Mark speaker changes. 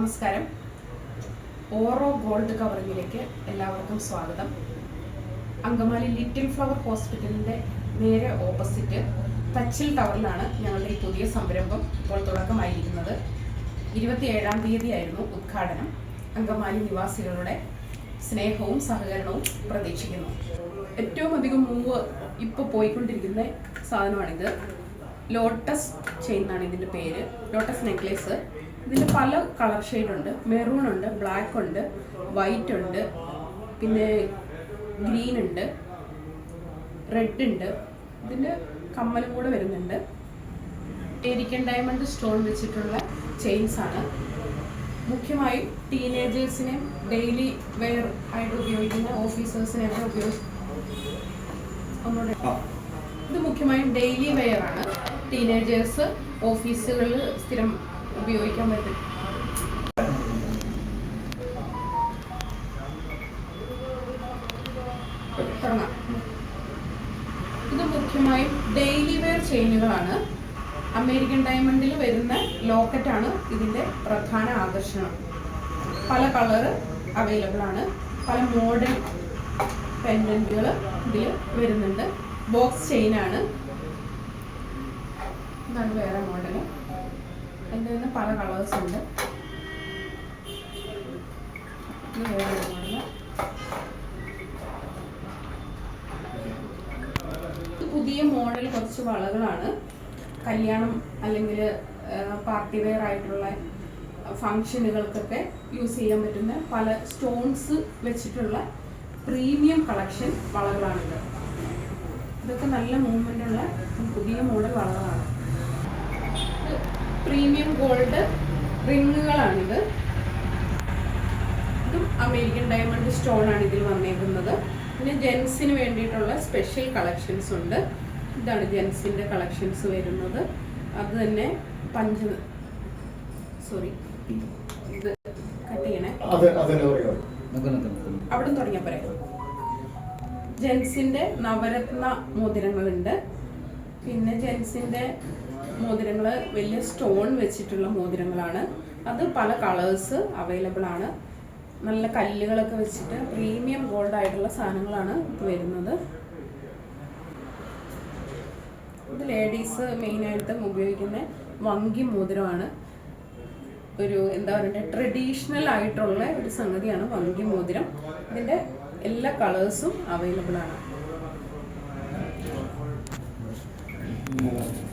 Speaker 1: നമസ്കാരം. Auro gold കവറിംഗിലേക്ക് എല്ലാവർക്കും സ്വാഗതം. അങ്കമാലി ലിറ്റിൽ ഫ്ലവർ ഹോസ്പിറ്റലിന്റെ നേരെ ഓപ്പോസിറ്റ് തച്ചിൽ ടവറിലാണ് ഞങ്ങളുടെ ഈ പുതിയ സംരംഭം ഇപ്പോൾ തുടക്കമായിരിക്കുന്നത്. ഇരുപത്തിയേഴാം തീയതിയായിരുന്നു ഉദ്ഘാടനം. അങ്കമാലി നിവാസികളുടെ സ്നേഹവും സഹകരണവും പ്രതീക്ഷിക്കുന്നു. ഏറ്റവും അധികം മൂവ് ഇപ്പോൾ പോയിക്കൊണ്ടിരിക്കുന്ന സാധനമാണിത്. ലോട്ടസ് ചെയിൻ എന്നാണ് ഇതിന്റെ പേര്. ലോട്ടസ് നെക്ലേസ് ഇതിന്റെ പല കളർ ഷെയ്ഡുണ്ട്. മെറൂൺ ഉണ്ട് ബ്ലാക്ക് ഉണ്ട് വൈറ്റ് ഉണ്ട് പിന്നെ ഗ്രീൻ ഉണ്ട് റെഡ് ഉണ്ട്. ഇതിന്റെ കമ്മലും കൂടെ വരുന്നുണ്ട്. ഏരിക്കൻ ഡയമണ്ട് സ്റ്റോൺ വെച്ചിട്ടുള്ള ചെയിൻസ് ആണ്. മുഖ്യമായും ടീനേജേഴ്സിനെ ഡെയിലി വെയർ ആയിട്ട് ഉപയോഗിക്കുന്ന ഓഫീസേഴ്സിനെയൊക്കെ ഉപയോഗി ഒന്നുകൂടെ ഇത് മുഖ്യമായും ഡെയിലി വെയർ ആണ്. ടീനേജേഴ്സ് ഓഫീസുകളിൽ സ്ഥിരം ഉപയോഗിക്കാൻ പറ്റും. ഇത് മുഖ്യമായും ഡെയിലി വെയർ ചെയിനുകളാണ് അമേരിക്കൻ ഡയമണ്ടിൽ വരുന്ന ലോക്കറ്റാണ് ഇതിന്റെ പ്രധാന ആകർഷണം. പല കളറ് അവൈലബിൾ ആണ്. പല മോഡൽ പെൻഡന്റുകൾ ഇതിൽ വരുന്നുണ്ട്. ബോക്സ് ചെയിനാണ് ഇതാണ് വേറെ മോഡൽ അതിന്റെ തന്നെ പല കളേഴ്സ് ഉണ്ട്. പുതിയ മോഡൽ കുറച്ച് വളകളാണ്. കല്യാണം അല്ലെങ്കിൽ പാർട്ടി വെയർ ആയിട്ടുള്ള ഫങ്ഷനുകൾക്കൊക്കെ യൂസ് ചെയ്യാൻ പറ്റുന്ന പല സ്റ്റോൺസ് വെച്ചിട്ടുള്ള പ്രീമിയം കളക്ഷൻ വളകളാണിത്. ഇതൊക്കെ നല്ല മൂവ്മെന്റ് ഉള്ള പുതിയ മോഡൽ വളകളാണ്. പ്രീമിയം ഗോൾഡ് റിങ്ങുകളാണിത്. ഇതും അമേരിക്കൻ ഡയമണ്ട് സ്റ്റോൺ ആണ് ഇതിൽ വന്നേക്കുന്നത്. പിന്നെ ജെൻസിന് വേണ്ടിയിട്ടുള്ള സ്പെഷ്യൽ കളക്ഷൻസ് ഉണ്ട്. ഇതാണ് ജെൻസിന്റെ കളക്ഷൻസ് വരുന്നത്. അത് തന്നെ പഞ്ച സോറി ഇത് കട്ട് ചെയ്യണേ. അവിടെ തുടങ്ങിയാൽ പറയാം ജെൻസിന്റെ നവരത്ന മോതിരങ്ങളുണ്ട്. പിന്നെ ജെൻസിന്റെ മോതിരങ്ങൾ വലിയ സ്റ്റോൺ വെച്ചിട്ടുള്ള മോതിരങ്ങളാണ്. അത് പല കളേഴ്സ് അവൈലബിൾ ആണ്. നല്ല കല്ലുകളൊക്കെ വെച്ചിട്ട് പ്രീമിയം ഗോൾഡ് ആയിട്ടുള്ള സാധനങ്ങളാണ് വരുന്നത്. ഇത് ലേഡീസ് മെയിനായിട്ടും ഉപയോഗിക്കുന്ന വങ്കി മോതിരമാണ്. ഒരു എന്താ പറയുക ട്രഡീഷണൽ ആയിട്ടുള്ള ഒരു സംഗതിയാണ് വങ്കി മോതിരം. ഇതിന്റെ എല്ലാ കളേഴ്സും അവൈലബിൾ ആണ്. 嗯。